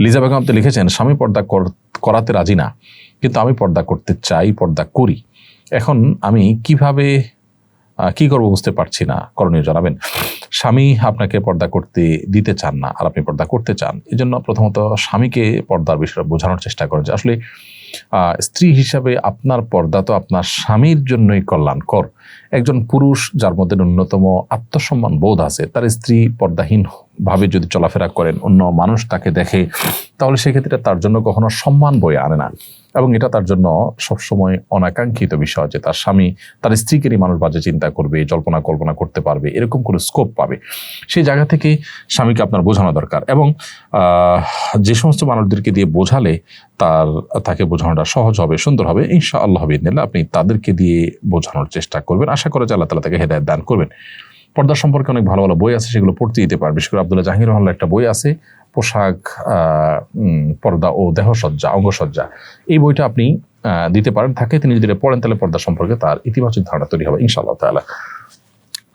লিজা বেগম আপনি লিখেছেন, স্বামী পর্দা কর- করাতে রাজি না। কিন্তু আমি পর্দা করতে চাই, পর্দা করি। এখন আমি কীভাবে কি করব বুঝতে পারছি না। করণীয় জানাবেন, স্বামী আপনাকে পর্দা করতে দিতে চান না, আর আপনি পর্দা করতে চান এই জন্য প্রথমত স্বামীকে পর্দার বিষয়ে বোঝানোর চেষ্টা করেন যে আসলে স্ত্রী হিসাবে আপনার পর্দা তো আপনার স্বামীর জন্যই কল্যাণকর। একজন পুরুষ যার মধ্যে ন্যূনতম আত্মসম্মান বোধ আছে, তার স্ত্রী পর্দাহীন ভাবে যদি চলাফেরা করেন, অন্য মানুষ তাকে দেখে, তাহলে সেক্ষেত্রে তার জন্য কখনো সম্মান বয়ে আনে না। এবং এটা তার জন্য সবসময় অনাকাঙ্ক্ষিত বিষয় যে তার স্বামী তার স্ত্রীকে নিয়ে মানুষ বাজে চিন্তা করবে, জল্পনা কল্পনা করতে পারবে, এরকম কোনো স্কোপ পাবে। সেই জায়গা থেকে স্বামীকে আপনার বোঝানো দরকার এবং যে সমস্ত মানুষদেরকে দিয়ে বোঝালে তার, তাকে বোঝানোটা সহজ হবে, সুন্দর হবে ইনশা আল্লাহ বিদিনিল্লাহ আপনি তাদেরকে দিয়ে বোঝানোর চেষ্টা করবেন। আশা করে যে আল্লাহ তালা তাকে হেদায়ত দান করবেন। পর্দা সম্পর্কে অনেক ভালো ভালো বই আছে, সেগুলো পড়তে দিতে পারবে। বিশেষ করে আবদুল্লাহ জাহির রহমানের একটা বই আছে পোশাক পর্দা ও দেহসজ্জা, অঙ্গসজ্জা, এই বইটা আপনি দিতে পারেন। থাকে তিনি যদি পড়েন, তাহলে পর্দা সম্পর্কে তার ইতিবাচক ধারণা তৈরি হবে, ইনশাআল্লাহ তাআলা।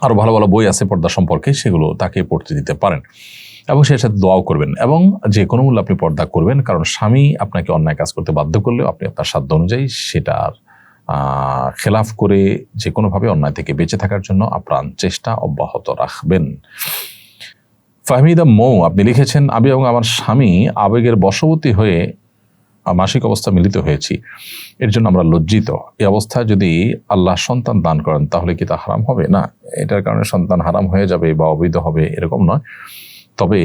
আরও ভালো ভালো বই আছে পর্দা সম্পর্কে, সেগুলো তাকে পড়তে দিতে পারেন। এবং সেই সাথে দোয়াও করবেন। এবং যে কোনো মূল্যে আপনি পর্দা করবেন, কারণ স্বামী আপনাকে অন্যায় কাজ করতে বাধ্য করলেও আপনি আপনার সাধ্য অনুযায়ী সেটার খেলাফ করে যে কোনোভাবে অন্যায় থেকে বেঁচে থাকার জন্য আপ্রাণ চেষ্টা অব্যাহত রাখবেন। ফাহমিদা মৌ, আপনি লিখেছেন, আমি এবং আমার স্বামী আবেগের বশবর্তী হয়ে মাসিক অবস্থা মিলিত হয়েছি। এর জন্য আমরা লজ্জিত। এই অবস্থায় যদি আল্লাহ সন্তান দান করেন, তাহলে কি তা হারাম হবে? না, এটার কারণে সন্তান হারাম হয়ে যাবে বা অবৈধ হবে এরকম নয়। তবে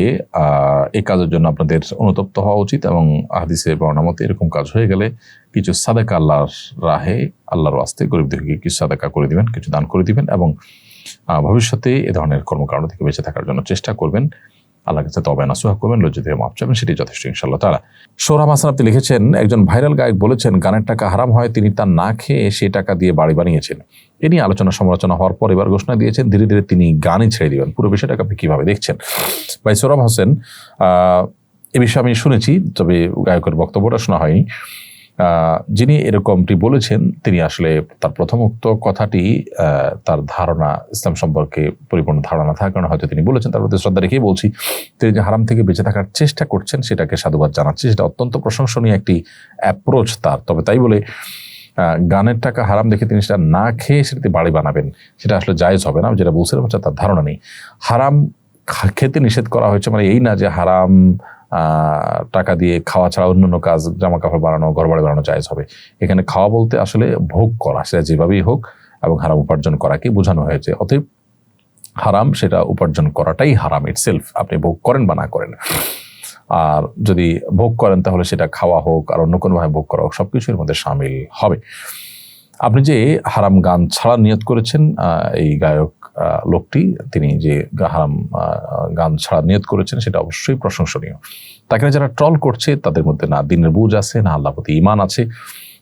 এই কাজের জন্য আপনাদের অনুতপ্ত হওয়া উচিত এবং আহাদিসে বর্ণামতে এরকম কাজ হয়ে গেলে কিছু সাদাকা আল্লাহর রাহে, আল্লাহর আস্তে গরিব দুঃখীকে কিছু সাদাকা করে দিবেন, কিছু দান করে দিবেন এবং ভবিষ্যতে এ ধরনের কর্মকাণ্ড থেকে বেঁচে থাকার জন্য চেষ্টা করবেন। আল্লাহর কাছে তবে নাসুহা করবেন লজ্জিত থেকে মাপ চাবেন সেটি যথেষ্ট ইনশাল্লাহ তারা সোহরাম হাসান আপনি লিখেছেন, একজন ভাইরাল গায়ক বলেছেন, গানের টাকা হারাম হয়, তিনি তার না খেয়ে সেই টাকা দিয়ে বাড়ি বানিয়েছেন। এ নিয়ে আলোচনা সমালোচনা হওয়ার পর এবার ঘোষণা দিয়েছেন, ধীরে ধীরে তিনি গানই ছেড়ে দিবেন। পুরো বিষয়টাকে আপনি কীভাবে দেখছেন? ভাই সোহরাম হোসেন এ বিষয়ে আমি শুনেছি, তবে গায়কের বক্তব্যটা শোনা হয়নি। যিনি এরকমটি বলেছেন, তিনি আসলে তার প্রথম উক্ত কথাটি তার ধারণা ইসলাম সম্পর্কে পরিপূর্ণ ধারণা থাকার কারণে হয়তো তিনি বলেছেন, তার প্রতি শ্রদ্ধা রেখেই বলছি, তিনি যে হারাম থেকে বেঁচে থাকার চেষ্টা করছেন, সেটাকে সাধুবাদ জানাচ্ছি, সেটা অত্যন্ত প্রশংসনীয় একটি অ্যাপ্রোচ তার। তবে তাই বলে গানের টাকা হারাম দেখে তিনি সেটা না খেয়ে সেটাতে বাড়ি বানাবেন, সেটা আসলে জায়েজ হবে না যেটা বলছিলাম হচ্ছে তার ধারণা নেই। হারাম খেতে নিষেধ করা হয়েছে মানে এই না যে হারাম টাকা দিয়ে খাওয়া ছাড়া অন্যান্য কাজ জামা কাপড় বানানো ঘর বাড়ি বানানো জায়েজ হবে। এখানে খাওয়া বলতে আসলে ভোগ করা, সেটা যেভাবেই হোক, এবং হারাম উপার্জন করাকে বোঝানো হয়েছে? অতএব হারাম সেটা উপার্জন করাটাই হারাম ইট ইটসেলফ আপনি ভোগ করেন বা না করেন। আর যদি ভোগ করেন, তাহলে সেটা খাওয়া হোক, আর অন্য কোনোভাবে ভোগ করা হোক সব কিছুর মধ্যে সামিল হবে। আপনি যে হারাম গান ছাড়া নিয়ত করেছেন এই গায়ক লোকটি, তিনি যে গাহাম গান ছাড়া নিয়ত করেছেন সেটা অবশ্যই প্রশংসনীয়। তাকে যারা ট্রল করছে, তাদের মধ্যে না দিনের বুঝ আছে, না আল্লাহ প্রতি ইমান আছে।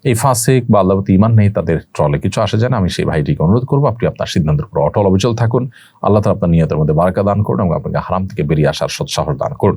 এই ফাসেক বা আল্লাহ প্রতি ইমান নেই, তাদের ট্রলে কিছু আসে যায় না। আমি সেই ভাইটিকে অনুরোধ করব, আপনি আপনার সিদ্ধান্তের উপর অটল অবিচল থাকুন। আল্লাহ তালা আপনার নিয়তের মধ্যে বার্কা দান করুন এবং আপনাকে হারাম থেকে বেরিয়ে আসার সৎসাহস দান করুন।